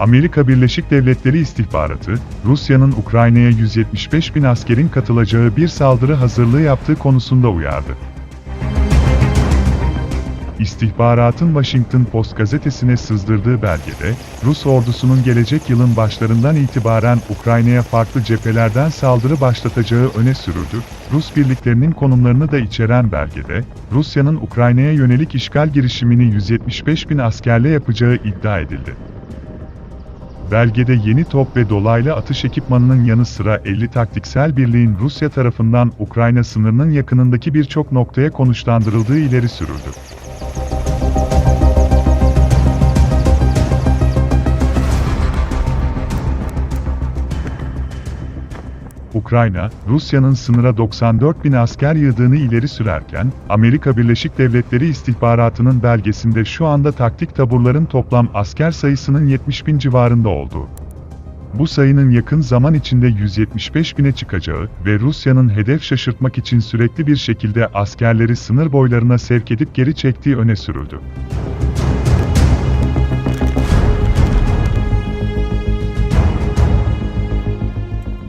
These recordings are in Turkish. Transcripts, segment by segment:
Amerika Birleşik Devletleri istihbaratı, Rusya'nın Ukrayna'ya 175 bin askerin katılacağı bir saldırı hazırlığı yaptığı konusunda uyardı. İstihbaratın Washington Post gazetesine sızdırdığı belgede, Rus ordusunun gelecek yılın başlarından itibaren Ukrayna'ya farklı cephelerden saldırı başlatacağı öne sürüldü. Rus birliklerinin konumlarını da içeren belgede, Rusya'nın Ukrayna'ya yönelik işgal girişimini 175 bin askerle yapacağı iddia edildi. Belgede yeni top ve dolaylı atış ekipmanının yanı sıra 50 taktiksel birliğin Rusya tarafından Ukrayna sınırının yakınındaki birçok noktaya konuşlandırıldığı ileri sürüldü. Ukrayna, Rusya'nın sınıra 94 bin asker yığdığını ileri sürerken, Amerika Birleşik Devletleri istihbaratının belgesinde şu anda taktik taburların toplam asker sayısının 70 bin civarında olduğu. Bu sayının yakın zaman içinde 175 bine çıkacağı ve Rusya'nın hedef şaşırtmak için sürekli bir şekilde askerleri sınır boylarına sevk edip geri çektiği öne sürüldü.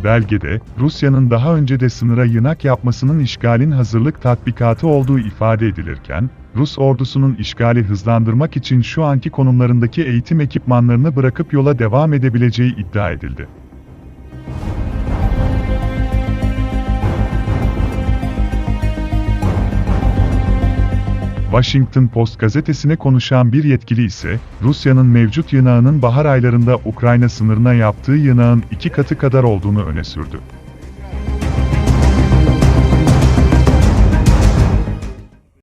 Belgede, Rusya'nın daha önce de sınıra yınak yapmasının işgalin hazırlık tatbikatı olduğu ifade edilirken, Rus ordusunun işgali hızlandırmak için şu anki konumlarındaki eğitim ekipmanlarını bırakıp yola devam edebileceği iddia edildi. Washington Post gazetesine konuşan bir yetkili ise, Rusya'nın mevcut yığınağının bahar aylarında Ukrayna sınırına yaptığı yığınağın iki katı kadar olduğunu öne sürdü.